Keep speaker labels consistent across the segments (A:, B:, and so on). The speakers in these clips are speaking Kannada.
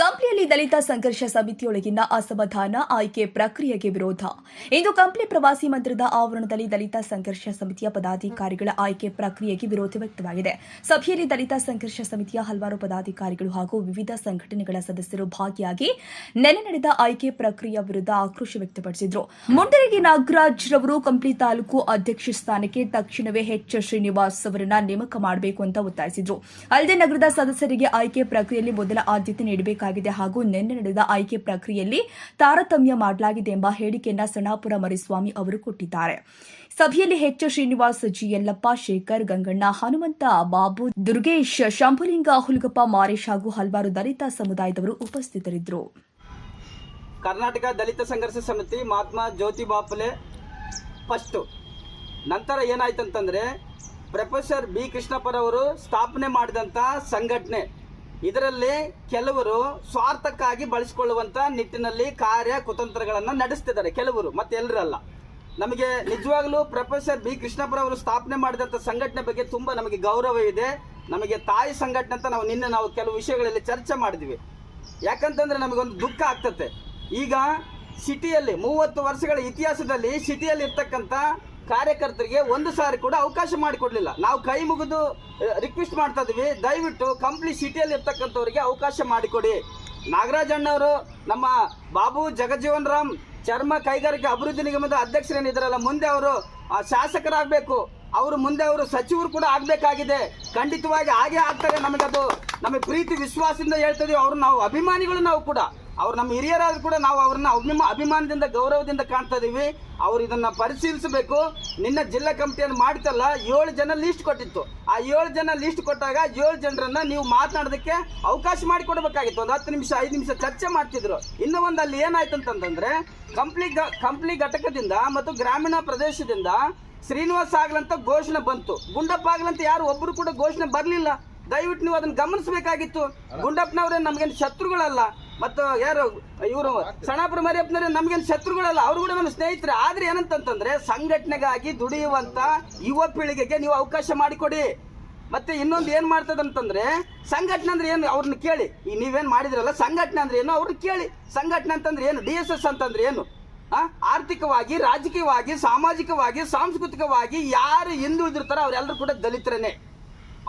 A: ಕಂಪ್ಲಿಯಲ್ಲಿ ದಲಿತ ಸಂಘರ್ಷ ಸಮಿತಿಯೊಳಗಿನ ಅಸಮಾಧಾನ ಆಯ್ಕೆ ಪ್ರಕ್ರಿಯೆಗೆ ವಿರೋಧ. ಇಂದು ಕಂಪ್ಲಿ ಪ್ರವಾಸಿ ಮಂದಿರದ ಆವರಣದಲ್ಲಿ ದಲಿತ ಸಂಘರ್ಷ ಸಮಿತಿಯ ಪದಾಧಿಕಾರಿಗಳ ಆಯ್ಕೆ ಪ್ರಕ್ರಿಯೆಗೆ ವಿರೋಧ ವ್ಯಕ್ತವಾಗಿದೆ. ಸಭೆಯಲ್ಲಿ ದಲಿತ ಸಂಘರ್ಷ ಸಮಿತಿಯ ಹಲವಾರು ಪದಾಧಿಕಾರಿಗಳು ಹಾಗೂ ವಿವಿಧ ಸಂಘಟನೆಗಳ ಸದಸ್ಯರು ಭಾಗಿಯಾಗಿ ನೆನೆ ನಡೆದ ಆಯ್ಕೆ ಪ್ರಕ್ರಿಯೆ ವಿರುದ್ಧ ಆಕ್ರೋಶ ವ್ಯಕ್ತಪಡಿಸಿದರು. ಮುಂಡರಗಿ ನಾಗರಾಜ್ ರವರು ಕಂಪ್ಲಿ ತಾಲೂಕು ಅಧ್ಯಕ್ಷ ಸ್ಥಾನಕ್ಕೆ ತಕ್ಷಣವೇ ಎಚ್ ಶ್ರೀನಿವಾಸ್ ಅವರನ್ನ ನೇಮಕ ಮಾಡಬೇಕು ಅಂತ ಒತ್ತಾಯಿಸಿದರು. ಅಲ್ಲದೆ ನಗರದ ಸದಸ್ಯರಿಗೆ ಆಯ್ಕೆ ಪ್ರಕ್ರಿಯೆಯಲ್ಲಿ ಮೊದಲ ಆದ್ಯತೆ ನೀಡಬೇಕಾಗಿದೆ. ಹಾಗೂ ನಿನ್ನೆ ನಡೆದ ಆಯ್ಕೆ ಪ್ರಕ್ರಿಯೆಯಲ್ಲಿ ತಾರತಮ್ಯ ಮಾಡಲಾಗಿದೆ ಎಂಬ ಹೇಳಿಕೆಯನ್ನ ಸಣಾಪುರ ಮರಿಸ್ವಾಮಿ ಅವರು ಕೊಟ್ಟಿದ್ದಾರೆ. ಸಭೆಯಲ್ಲಿ ಎಚ್ ಶ್ರೀನಿವಾಸ್ ಜಿ ಯಲ್ಲಪ್ಪ ಶೇಖರ್, ಗಂಗಣ್ಣ, ಹನುಮಂತ, ಬಾಬು, ದುರ್ಗೇಶ್, ಶಂಭುಲಿಂಗ, ಹುಲ್ಗಪ್ಪ, ಮಾರೇಶ್ ಹಾಗೂ ಹಲವಾರು ದಲಿತ ಸಮುದಾಯದವರು ಉಪಸ್ಥಿತರಿದ್ದರು.
B: ಕರ್ನಾಟಕ ದಲಿತ ಸಂಘರ್ಷ ಸಮಿತಿ ಮಹಾತ್ಮ ಜ್ಯೋತಿ ಬಾಪುಲೆ ಫಸ್ಟು. ನಂತರ ಏನಾಯ್ತಂತಂದರೆ ಪ್ರೊಫೆಸರ್ ಬಿ ಕೃಷ್ಣಪ್ಪರವರು ಸ್ಥಾಪನೆ ಮಾಡಿದಂಥ ಸಂಘಟನೆ ಇದರಲ್ಲಿ ಕೆಲವರು ಸ್ವಾರ್ಥಕ್ಕಾಗಿ ಬಳಸಿಕೊಳ್ಳುವಂಥ ನಿಟ್ಟಿನಲ್ಲಿ ಕಾರ್ಯ ಕುತಂತ್ರಗಳನ್ನು ನಡೆಸ್ತಿದ್ದಾರೆ ಕೆಲವರು, ಮತ್ತೆ ಎಲ್ಲರಲ್ಲ ನಮಗೆ ನಿಜವಾಗ್ಲೂ ಪ್ರೊಫೆಸರ್ ಬಿ ಕೃಷ್ಣಪ್ಪರವರು ಸ್ಥಾಪನೆ ಮಾಡಿದಂಥ ಸಂಘಟನೆ ಬಗ್ಗೆ ತುಂಬ ನಮಗೆ ಗೌರವ ಇದೆ. ನಮಗೆ ತಾಯಿ ಸಂಘಟನೆ ಅಂತ ನಾವು ನಿನ್ನೆ ನಾವು ಕೆಲವು ವಿಷಯಗಳಲ್ಲಿ ಚರ್ಚೆ ಮಾಡಿದ್ವಿ. ಯಾಕಂತಂದ್ರೆ ನಮಗೊಂದು ದುಃಖ ಆಗ್ತತೆ. ಈಗ ಸಿಟಿಯಲ್ಲಿ ಮೂವತ್ತು ವರ್ಷಗಳ ಇತಿಹಾಸದಲ್ಲಿ ಸಿಟಿಯಲ್ಲಿ ಇರ್ತಕ್ಕಂಥ ಕಾರ್ಯಕರ್ತರಿಗೆ ಒಂದು ಸಾರಿ ಕೂಡ ಅವಕಾಶ ಮಾಡಿಕೊಡ್ಲಿಲ್ಲ. ನಾವು ಕೈ ಮುಗಿದು ರಿಕ್ವೆಸ್ಟ್ ಮಾಡ್ತಾ ಇದೀವಿ ದಯವಿಟ್ಟು ಕಂಪ್ಲೀಟ್ ಸಿಟಿಯಲ್ಲಿ ಇರ್ತಕ್ಕಂಥವ್ರಿಗೆ ಅವಕಾಶ ಮಾಡಿಕೊಡಿ. ನಾಗರಾಜ್ ಅಣ್ಣವರು ನಮ್ಮ ಬಾಬು ಜಗಜೀವನ್ ರಾಮ್ ಚರ್ಮ ಕೈಗಾರಿಕೆ ಅಭಿವೃದ್ಧಿ ನಿಗಮದ ಅಧ್ಯಕ್ಷರೇನಿದ್ರಲ್ಲ ಮುಂದೆ ಅವರು ಶಾಸಕರಾಗಬೇಕು. ಅವರು ಮುಂದೆ ಅವರು ಸಚಿವರು ಕೂಡ ಆಗಬೇಕಾಗಿದೆ. ಖಂಡಿತವಾಗಿ ಹಾಗೆ ಆಗ್ತಾರೆ ನಮಗದು. ನಮಗೆ ಪ್ರೀತಿ, ವಿಶ್ವಾಸದಿಂದ ಹೇಳ್ತಿದೀವಿ ಅವರು ನಾವು ಅಭಿಮಾನಿಗಳು ನಾವು ಕೂಡ. ಅವ್ರು ನಮ್ಮ ಹಿರಿಯರಾದ್ರೂ ಕೂಡ ನಾವು ಅವ್ರನ್ನ ಅಭಿಮ, ಅಭಿಮಾನದಿಂದ, ಗೌರವದಿಂದ ಕಾಣ್ತಾ ಇದ್ದೀವಿ ಅವ್ರು ಇದನ್ನ ಪರಿಶೀಲಿಸಬೇಕು. ನಿನ್ನ ಜಿಲ್ಲಾ ಕಮಿಟಿಯನ್ನು ಮಾಡ್ತಲ್ಲ, ಏಳು ಜನ ಲೀಸ್ಟ್ ಕೊಟ್ಟಿತ್ತು. ಆ ಏಳು ಜನ ಲೀಸ್ಟ್ ಕೊಟ್ಟಾಗ ಏಳು ಜನರನ್ನ ನೀವು ಮಾತನಾಡೋದಕ್ಕೆ ಅವಕಾಶ ಮಾಡಿಕೊಡ್ಬೇಕಾಗಿತ್ತು. ಒಂದು ಹತ್ತು ನಿಮಿಷ, ಐದು ನಿಮಿಷ ಚರ್ಚೆ ಮಾಡ್ತಿದ್ರು. ಇನ್ನು ಒಂದು ಅಲ್ಲಿ ಏನಾಯ್ತು ಅಂತಂದ್ರೆ, ಕಂಪ್ಲಿ ಗ- ಕಂಪ್ಲಿ ಘಟಕದಿಂದ ಮತ್ತು ಗ್ರಾಮೀಣ ಪ್ರದೇಶದಿಂದ ಶ್ರೀನಿವಾಸ್ ಆಗ್ಲಂತ ಘೋಷಣೆ ಬಂತು. ಗುಂಡಪ್ಪ ಆಗ್ಲಂತ ಯಾರು ಒಬ್ಬರು ಕೂಡ ಘೋಷಣೆ ಬರಲಿಲ್ಲ. ದಯವಿಟ್ಟು ನೀವು ಅದನ್ನ ಗಮನಿಸಬೇಕಾಗಿತ್ತು. ಗುಂಡಪ್ಪನವ್ರೆ ನಮ್ಗೇನು ಶತ್ರುಗಳಲ್ಲ. ಮತ್ತು ಯಾರು, ಇವರು ಸಣಾಪುರ ಮರಿಯಪ್ಪನವ್ರೆ ನಮ್ಗೇನು ಶತ್ರುಗಳಲ್ಲ, ಅವ್ರು ಕೂಡ ನಮ್ಮ ಸ್ನೇಹಿತರೆ. ಆದ್ರೆ ಏನಂತಂತಂದ್ರೆ ಸಂಘಟನೆಗಾಗಿ ದುಡಿಯುವಂತ ಯುವ ಪೀಳಿಗೆಗೆ ನೀವು ಅವಕಾಶ ಮಾಡಿಕೊಡಿ. ಮತ್ತೆ ಇನ್ನೊಂದು ಏನ್ ಮಾಡ್ತದಂತಂದ್ರೆ ಸಂಘಟನೆ ಅಂದ್ರೆ ಏನು ಅವ್ರನ್ನ ಕೇಳಿ. ಈ ನೀವೇನು ಮಾಡಿದ್ರಲ್ಲ, ಸಂಘಟನೆ ಅಂದ್ರೆ ಏನು ಅವ್ರನ್ನ ಕೇಳಿ. ಸಂಘಟನೆ ಅಂತಂದ್ರೆ ಏನು, ಡಿ ಎಸ್ ಎಸ್ ಅಂತಂದ್ರೆ ಏನು? ಆರ್ಥಿಕವಾಗಿ, ರಾಜಕೀಯವಾಗಿ, ಸಾಮಾಜಿಕವಾಗಿ, ಸಾಂಸ್ಕೃತಿಕವಾಗಿ ಯಾರು ಹಿಂದುಳಿದಿರ್ತಾರೋ ಅವರೆಲ್ಲರೂ ಕೂಡ ದಲಿತರೇ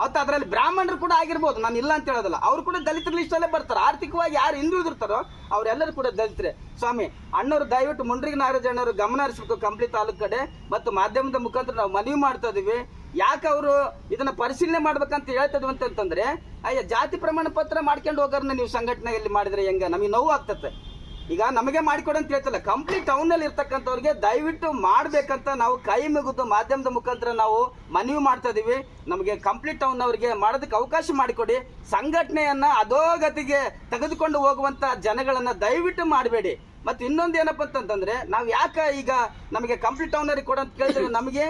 B: ಅವತ್ತು ಅದರಲ್ಲಿ ಬ್ರಾಹ್ಮಣರು ಕೂಡ ಆಗಿರ್ಬೋದು. ನಾನು ಇಲ್ಲ ಅಂತ ಹೇಳೋದಲ್ಲ. ಅವರು ಕೂಡ ದಲಿತರ ಲಿಸ್ಟಲ್ಲೇ ಬರ್ತಾರೆ. ಆರ್ಥಿಕವಾಗಿ ಯಾರು ಹಿಂದುಳಿದಿರ್ತಾರೋ ಅವರೆಲ್ಲರೂ ಕೂಡ ದಲಿತರೆ. ಸ್ವಾಮಿ, ಅಣ್ಣವರು ದಯವಿಟ್ಟು ಮುಂಡ್ರಿಗೆ ನಾಗರಾಜಣ್ಣವರು ಗಮನ ಹರಿಸ್ಬೇಕು ಕಂಪ್ಲಿ ತಾಲೂಕು ಕಡೆ. ಮತ್ತು ಮಾಧ್ಯಮದ ಮುಖಾಂತರ ನಾವು ಮನವಿ ಮಾಡ್ತಾ ಇದೀವಿ. ಯಾಕೆ ಅವರು ಇದನ್ನು ಪರಿಶೀಲನೆ ಮಾಡ್ಬೇಕಂತ ಹೇಳ್ತದ್ವಿ ಅಂತಂತಂದ್ರೆ, ಅಯ್ಯ, ಜಾತಿ ಪ್ರಮಾಣ ಪತ್ರ ಮಾಡ್ಕೊಂಡು ಹೋಗೋರನ್ನ ನೀವು ಸಂಘಟನೆಯಲ್ಲಿ ಮಾಡಿದರೆ ಹೆಂಗೆ? ನಮಗೆ ನೋವು ಆಗ್ತತೆ. ಈಗ ನಮಗೆ ಮಾಡಿಕೊಡಿ ಅಂತ ಹೇಳ್ತಲ್ಲ ಕಂಪ್ಲೀಟ್ ಟೌನಲ್ಲಿ ಇರ್ತಕ್ಕಂಥವ್ರಿಗೆ ದಯವಿಟ್ಟು ಮಾಡಬೇಕಂತ ನಾವು ಕೈ ಮುಗಿದು ಮಾಧ್ಯಮದ ಮುಖಾಂತರ ನಾವು ಮನವಿ ಮಾಡ್ತಾ ಇದೀವಿ. ನಮಗೆ ಕಂಪ್ಲೀಟ್ ಟೌನ್ ಅವರಿಗೆ ಮಾಡೋದಕ್ಕೆ ಅವಕಾಶ ಮಾಡಿಕೊಡಿ. ಸಂಘಟನೆಯನ್ನ ಅಧೋಗತಿಗೆ ತೆಗೆದುಕೊಂಡು ಹೋಗುವಂತ ಜನಗಳನ್ನ ದಯವಿಟ್ಟು ಮಾಡಬೇಡಿ. ಮತ್ತು ಇನ್ನೊಂದು ಏನಪ್ಪ ಅಂತಂದರೆ, ನಾವು ಯಾಕೆ ಈಗ ನಮಗೆ ಕಂಪ್ಲೀಟ್ ಟೌನ್ ಅವ್ರಿಗೆ ಕೊಡಂತ ಕೇಳಿದ್ರೆ ನಮಗೆ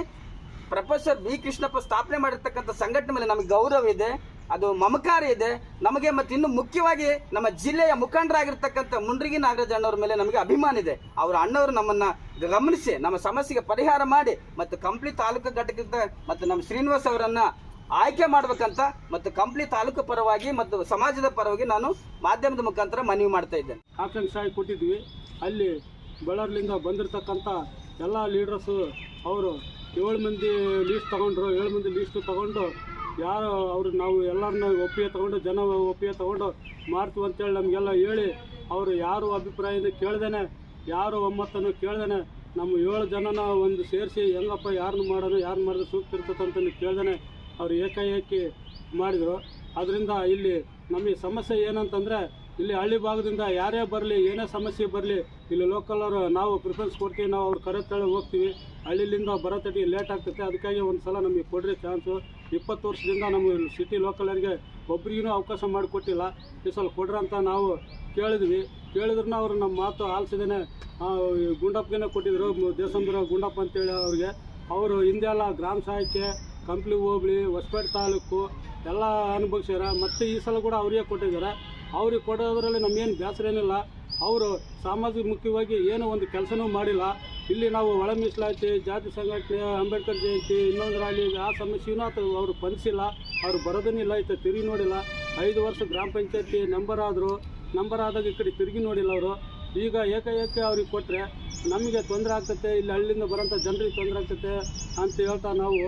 B: ಪ್ರೊಫೆಸರ್ ಬಿ ಕೃಷ್ಣಪ್ಪ ಸ್ಥಾಪನೆ ಮಾಡಿರ್ತಕ್ಕಂಥ ಸಂಘಟನೆ ಮೇಲೆ ನಮಗೆ ಗೌರವ ಇದೆ. ಅದು ಮಮಕಾರ ಇದೆ. ನಮಗೆ ಮತ್ತೆ ಇನ್ನು ಮುಖ್ಯವಾಗಿ ನಮ್ಮ ಜಿಲ್ಲೆಯ ಮುಖಂಡರಾಗಿರ್ತಕ್ಕಂಥ ಮುಂಡ್ರಿಗಿ ನಾಗರಾಜ್ ಅಣ್ಣವ್ರ ಮೇಲೆ ನಮಗೆ ಅಭಿಮಾನ ಇದೆ. ಅವರ ಅಣ್ಣವರು ನಮ್ಮನ್ನ ಗಮನಿಸಿ, ನಮ್ಮ ಸಮಸ್ಯೆಗೆ ಪರಿಹಾರ ಮಾಡಿ ಮತ್ತು ಕಂಪ್ಲಿ ತಾಲೂಕು ಘಟಕದ ಮತ್ತು ನಮ್ಮ ಶ್ರೀನಿವಾಸ್ ಅವರನ್ನ ಆಯ್ಕೆ ಮಾಡ್ಬೇಕಂತ ಮತ್ತು ಕಂಪ್ಲಿ ತಾಲೂಕು ಪರವಾಗಿ ಮತ್ತು ಸಮಾಜದ ಪರವಾಗಿ ನಾನು ಮಾಧ್ಯಮದ ಮುಖಾಂತರ ಮನವಿ ಮಾಡ್ತಾ ಇದ್ದೇನೆ.
C: ಆಕಾಂಕ್ಷೆ ಕೊಟ್ಟಿದ್ವಿ. ಅಲ್ಲಿ ಬಳ್ಳಾರಿಲಿಂದ ಬಂದಿರತಕ್ಕಂಥ ಎಲ್ಲ ಲೀಡರ್ಸು ಅವರು ಏಳು ಮಂದಿ ಲೀಸ್ಟ್ ತಗೊಂಡ್ರು, ಏಳು ಮಂದಿ ಲೀಸ್ಟು ತಗೊಂಡು ಯಾರು ಅವರು ನಾವು ಎಲ್ಲರನ್ನ ಒಪ್ಪಿಗೆ ತಗೊಂಡು ಜನ ಒಪ್ಪಿಗೆ ತಗೊಂಡು ಮಾಡ್ತೀವಿ ಅಂತೇಳಿ ನಮಗೆಲ್ಲ ಹೇಳಿ ಅವರು ಯಾರು ಅಭಿಪ್ರಾಯನ ಕೇಳ್ದೇನೆ, ಯಾರು ಒಮ್ಮತ್ತನ್ನು ಕೇಳ್ದೇನೆ, ನಮ್ಮ ಏಳು ಜನನ ಒಂದು ಸೇರಿಸಿ ಹೆಂಗಪ್ಪ ಯಾರನ್ನು ಮಾಡೋದು ಯಾರು ಮಾಡಿದ್ರೆ ಸೂಕ್ತ ಇರ್ತದೆ ಅಂತ ಕೇಳ್ದೇನೆ ಅವರು ಏಕಾಏಕಿ ಮಾಡಿದರು. ಅದರಿಂದ ಇಲ್ಲಿ ನಮಗೆ ಸಮಸ್ಯೆ ಏನಂತಂದರೆ ಇಲ್ಲಿ ಹಳ್ಳಿ ಭಾಗದಿಂದ ಯಾರೇ ಬರಲಿ, ಏನೇ ಸಮಸ್ಯೆ ಬರಲಿ, ಇಲ್ಲಿ ಲೋಕಲ್ ಅವರು ನಾವು ಪ್ರಿಫರೆನ್ಸ್ ಕೊಡ್ತೀವಿ, ನಾವು ಅವ್ರು ಕರೆ ಹೋಗ್ತೀವಿ. ಹಳ್ಳಿಲಿಂದ ಬರೋತಟ್ಟಿಗೆ ಲೇಟ್ ಆಗ್ತೈತೆ, ಅದಕ್ಕಾಗಿ ಒಂದು ಸಲ ನಮಗೆ ಕೊಡ್ರಿ ಚಾನ್ಸು ಇಪ್ಪತ್ತು ವರ್ಷದಿಂದ ನಮ್ಮ ಸಿಟಿ ಲೋಕಲರಿಗೆ ಒಬ್ರಿಗೂ ಅವಕಾಶ ಮಾಡಿಕೊಟ್ಟಿಲ್ಲ. ಈ ಸಲ ಕೊಡ್ರ ಅಂತ ನಾವು ಕೇಳಿದ್ವಿ. ಕೇಳಿದ್ರೂ ಅವರು ನಮ್ಮ ಮಾತು ಆಲಿಸಿದೇನೆ ಗುಂಡಪ್ಪಗೇನೆ ಕೊಟ್ಟಿದ್ರು. ದೇಸಂದ್ರ ಗುಂಡಪ್ಪ ಅಂತೇಳಿ ಅವ್ರಿಗೆ. ಅವರು ಹಿಂದೆ ಎಲ್ಲ ಗ್ರಾಮ ಸಹಾಯಕ್ಕೆ ಕಂಪ್ಲಿ ಹೋಬಳಿ, ಹೊಸಪೇಟೆ ತಾಲೂಕು ಎಲ್ಲ ಅನುಭವಿಸ್ಯಾರ. ಮತ್ತು ಈ ಸಲ ಕೂಡ ಅವರಿಗೆ ಕೊಟ್ಟಿದ್ದಾರೆ. ಅವ್ರಿಗೆ ಕೊಡೋದ್ರಲ್ಲಿ ನಮಗೇನು ಬೇಸರ ಏನಿಲ್ಲ. ಅವರು ಸಾಮಾಜಿಕ ಮುಖ್ಯವಾಗಿ ಏನೋ ಒಂದು ಕೆಲಸನೂ ಮಾಡಿಲ್ಲ. ಇಲ್ಲಿ ನಾವು ಒಳ ಮೀಸಲಾತಿ, ಜಾತಿ ಸಂಘಟನೆ, ಅಂಬೇಡ್ಕರ್ ಜಯಂತಿ, ಇನ್ನೊಂದು ರಾಲಿ ಆ ಸಮಸ್ಯೆನೂ ಆತ ಅವರು ಬಂದಿಲ್ಲ, ಅವ್ರು ಬರೋದನ್ನಿಲ್ಲ, ಇತ್ತು ತಿರುಗಿ ನೋಡಿಲ್ಲ. ಐದು ವರ್ಷ ಗ್ರಾಮ ಪಂಚಾಯತಿ ನಂಬರ್ ಆದರು, ನಂಬರ್ ಆದಾಗ ಈ ಕಡೆ ತಿರುಗಿ ನೋಡಿಲ್ಲ ಅವರು. ಈಗ ಏಕಾಏಕಿ ಅವ್ರಿಗೆ ಕೊಟ್ಟರೆ ನಮಗೆ ತೊಂದರೆ ಆಗ್ತತೆ, ಇಲ್ಲಿ ಹಳ್ಳಿಯಿಂದ ಬರೋಂಥ ಜನರಿಗೆ ತೊಂದರೆ ಆಗ್ತತೆ ಅಂತ ಹೇಳ್ತಾ ನಾವು.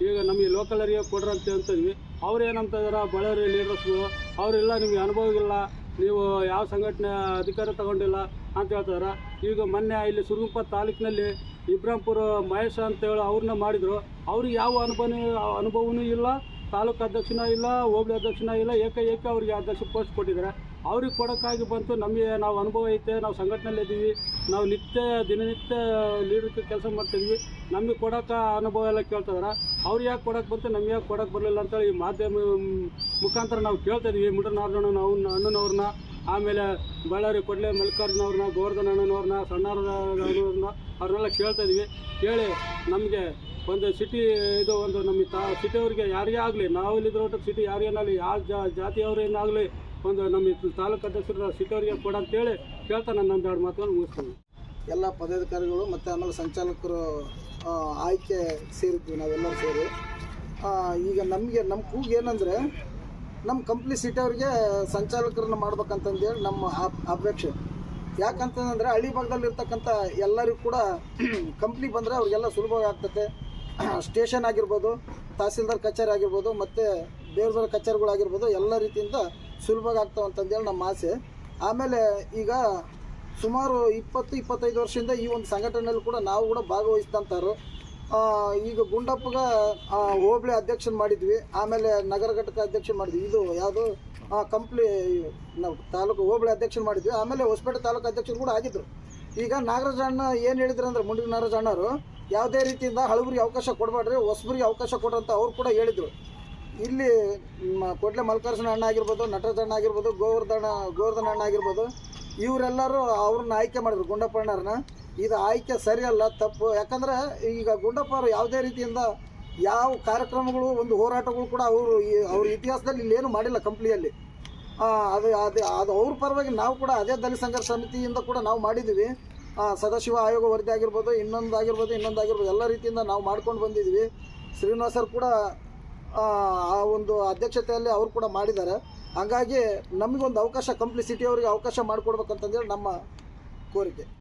C: ಈಗ ನಮಗೆ ಲೋಕಲ್ ಏರಿಯಾ ಕೊಡ್ರಿ ಅಂತ ಹೇಳ್ತಿದ್ವಿ. ಅವ್ರು ಏನಂತ ಇದಾರೆ, ಬಳ್ಳಾರಿ ಲೀಡರ್ಸ್ಗಳು ಅವರೆಲ್ಲ ನಿಮಗೆ ಅನುಭವ ಇಲ್ಲ, ನೀವು ಯಾವ ಸಂಘಟನೆ ಅಧಿಕಾರ ತಗೊಂಡಿಲ್ಲ ಅಂತ ಹೇಳ್ತಿದಾರೆ ಈಗ ಮೊನ್ನೆ ಇಲ್ಲಿ ಸುರಗುಂಪ ತಾಲೂಕಿನಲ್ಲಿ ಇಬ್ರಾಂಪುರ ಮಹೇಶ ಅಂತೇಳಿ ಅವ್ರನ್ನ ಮಾಡಿದರು. ಅವ್ರಿಗೆ ಯಾವ ಅನುಭವ ಅನುಭವನೂ ಇಲ್ಲ, ತಾಲೂಕು ಅಧ್ಯಕ್ಷನ ಇಲ್ಲ, ಹೋಬಳಿ ಅಧ್ಯಕ್ಷನ ಇಲ್ಲ, ಏಕೈಕ ಅವ್ರಿಗೆ ಅಧ್ಯಕ್ಷ ಪೋಸ್ಟ್ ಕೊಟ್ಟಿದ್ದಾರೆ. ಅವ್ರಿಗೆ ಕೊಡೋಕ್ಕಾಗಿ ಬಂತು, ನಮಗೆ ನಾವು ಅನುಭವ ಐತೆ, ನಾವು ಸಂಘಟನೆಯಲ್ಲಿ ಇದ್ದೀವಿ, ನಾವು ನಿತ್ಯ, ದಿನನಿತ್ಯ ಲೀಡರ್ಗೆ ಕೆಲಸ ಮಾಡ್ತಿದ್ವಿ ನಮಗೆ ಕೊಡೋಕೆ ಅನುಭವ ಎಲ್ಲ ಕೇಳ್ತಿದಾರೆ. ಅವ್ರು ಯಾಕೆ ಕೊಡೋಕೆ ಬಂತು, ನಮ್ಗೆ ಯಾಕೆ ಕೊಡೋಕೆ ಬರಲಿಲ್ಲ ಅಂತೇಳಿ ಈ ಮಾಧ್ಯಮ ಮುಖಾಂತರ ನಾವು ಕೇಳ್ತಾ ಇದ್ದೀವಿ. ಮುಡ್ರನಾರ್ಜನ ನಾವು ಅಣ್ಣನವ್ರನ್ನ. ಆಮೇಲೆ ಬಳ್ಳಾರಿ ಕೊಡ್ಲೆ ಮಲ್ಲಿಕಾರ್ಜುನವ್ರನ್ನ, ಗೋವರ್ಧನ ಗೋವರ್ಧನ್ ಅಣ್ಣನವ್ರನ್ನ ಸಣ್ಣವ್ರನ್ನ ಅವ್ರನ್ನೆಲ್ಲ ಕೇಳ್ತಾ ಇದೀವಿ. ಕೇಳಿ ನಮಗೆ ಒಂದು ಸಿಟಿ ಇದು ಒಂದು ನಮ್ಮ ತಾ ಸಿಟಿಯವ್ರಿಗೆ ಯಾರಿಗೇ ಆಗಲಿ, ನಾವು ಇಲ್ಲಿದ್ರೆ ಒಟ್ಟು ಸಿಟಿ ಯಾರಿಗೇನಾಗಲಿ ಯಾವ ಜಾತಿಯವ್ರೇನಾಗಲಿ ಒಂದು ನಮ್ಮ ತಾಲೂಕು ಅಧ್ಯಕ್ಷರ ಸಿಟಿಯವ್ರಿಗೆ ಕೊಡ ಅಂತೇಳಿ ಕೇಳ್ತಾ ನಾನು ಎರಡು ಮಾತುಗಳನ್ನು ಮುಗಿಸ್ತೀನಿ
D: ಎಲ್ಲ ಪದಾಧಿಕಾರಿಗಳು ಮತ್ತು ಆಮೇಲೆ ಸಂಚಾಲಕರು ಆಯ್ಕೆ ಸೇರಿದ್ವಿ ನಾವೆಲ್ಲರೂ ಸೇರಿ. ಈಗ ನಮಗೆ ನಮ್ಮ ಕೂಗು ಏನಂದರೆ ನಮ್ಮ ಕಂಪ್ನಿ ಸಿಟಿಯವ್ರಿಗೆ ಸಂಚಾಲಕರನ್ನ ಮಾಡ್ಬೇಕಂತಂದೇಳಿ ನಮ್ಮ ಅಪ್- ಅಪೇಕ್ಷೆ. ಯಾಕಂತಂದ್ರೆ ಹಳ್ಳಿ ಭಾಗದಲ್ಲಿರ್ತಕ್ಕಂಥ ಎಲ್ಲರಿಗೂ ಕೂಡ ಕಂಪ್ನಿ ಬಂದರೆ ಅವ್ರಿಗೆಲ್ಲ ಸುಲಭವಾಗಿ ಆಗ್ತದೆ ಸ್ಟೇಷನ್ ಆಗಿರ್ಬೋದು ತಹಸೀಲ್ದಾರ್ ಕಚೇರಿ ಆಗಿರ್ಬೋದು ಮತ್ತು ಬೇರೆ ಬೇರೆ ಕಚೇರಿಗಳಾಗಿರ್ಬೋದು ಎಲ್ಲ ರೀತಿಯಿಂದ ಸುಲಭವಾಗಿ ಆಗ್ತಾವೆ ಅಂತಂದೇಳಿ ನಮ್ಮ ಆಸೆ. ಆಮೇಲೆ ಈಗ ಸುಮಾರು ಇಪ್ಪತ್ತು ಇಪ್ಪತ್ತೈದು ವರ್ಷದಿಂದ ಈ ಒಂದು ಸಂಘಟನೆಯಲ್ಲಿ ಕೂಡ ನಾವು ಕೂಡ ಭಾಗವಹಿಸಿದಂಥವ್ರು ಆ, ಈಗ ಗುಂಡಪ್ಪಗ ಹೋಬಳಿ ಅಧ್ಯಕ್ಷನ್ ಮಾಡಿದ್ವಿ. ಆಮೇಲೆ ನಗರ ಘಟಕ ಅಧ್ಯಕ್ಷ ಮಾಡಿದ್ವಿ. ಇದು ಯಾವುದು? ಕಂಪ್ಲಿ, ನಾವು ತಾಲೂಕು ಹೋಬಳಿ ಅಧ್ಯಕ್ಷನ್ ಮಾಡಿದ್ವಿ. ಆಮೇಲೆ ಹೊಸಪೇಟೆ ತಾಲೂಕು ಅಧ್ಯಕ್ಷರು ಕೂಡ ಆಗಿದ್ರು. ಈಗ ನಾಗರಾಜ ಅಣ್ಣ ಏನು ಹೇಳಿದ್ರು ಅಂದ್ರೆ ಮುಂಡಿನ ನಾಗರಾಜ ಅಣ್ಣವರು ಯಾವುದೇ ರೀತಿಯಿಂದ ಹಳಬರಿಗೆ ಅವಕಾಶ ಕೊಡಬೇಡ್ರಿ ಹೊಸಬರಿಗೆ ಅವಕಾಶ ಕೊಡ್ರಂತ ಅವ್ರು ಕೂಡ ಹೇಳಿದರು. ಇಲ್ಲಿ ಕೊಡ್ಲೆ ಮಲ್ಲಿಕಾರ್ಜುನ ಅಣ್ಣ ಆಗಿರ್ಬೋದು, ನಟರಾಜ ಅಣ್ಣ ಆಗಿರ್ಬೋದು, ಗೋವರ್ಧನ ಗೋವರ್ಧನ ಅಣ್ಣ ಆಗಿರ್ಬೋದು, ಇವರೆಲ್ಲರೂ ಅವ್ರನ್ನ ಆಯ್ಕೆ ಮಾಡಿದ್ರು, ಗುಂಡಪ್ಪ ಅಣ್ಣವ್ರನ್ನ ಇದು ಆಯ್ಕೆ ಸರಿಯಲ್ಲ ತಪ್ಪು. ಯಾಕಂದ್ರೆ ಈಗ ಗುಂಡಪ್ಪ ಅವರು ಯಾವುದೇ ರೀತಿಯಿಂದ ಯಾವ ಕಾರ್ಯಕ್ರಮಗಳು, ಒಂದು ಹೋರಾಟಗಳು ಕೂಡ ಅವರು ಅವ್ರ ಇತಿಹಾಸದಲ್ಲಿ ಇಲ್ಲೇನು ಮಾಡಿಲ್ಲ ಕಂಪ್ನಿಯಲ್ಲಿ. ಅದು ಅದು ಅದು ಅವ್ರ ಪರವಾಗಿ ನಾವು ಕೂಡ ಅದೇ ದಲಿತ ಸಂಘರ್ಷ ಸಮಿತಿಯಿಂದ ಕೂಡ ನಾವು ಮಾಡಿದ್ದೀವಿ. ಸದಾಶಿವ ಆಯೋಗ ವರದಿ ಆಗಿರ್ಬೋದು, ಇನ್ನೊಂದು ಆಗಿರ್ಬೋದು ಇನ್ನೊಂದು ಆಗಿರ್ಬೋದು, ಎಲ್ಲ ರೀತಿಯಿಂದ ನಾವು ಮಾಡ್ಕೊಂಡು ಬಂದಿದ್ದೀವಿ. ಶ್ರೀನಿವಾಸರು ಕೂಡ, ಆ ಒಂದು ಅಧ್ಯಕ್ಷತೆಯಲ್ಲಿ ಅವರು ಕೂಡ ಮಾಡಿದ್ದಾರೆ. ಹಾಗಾಗಿ ನಮಗೊಂದು ಅವಕಾಶ ಕಂಪ್ಲಿ ಸಿಟಿಯವರಿಗೆ ಅವಕಾಶ ಮಾಡಿಕೊಡ್ಬೇಕಂತಂದೇಳಿ ನಮ್ಮ ಕೋರಿಕೆ.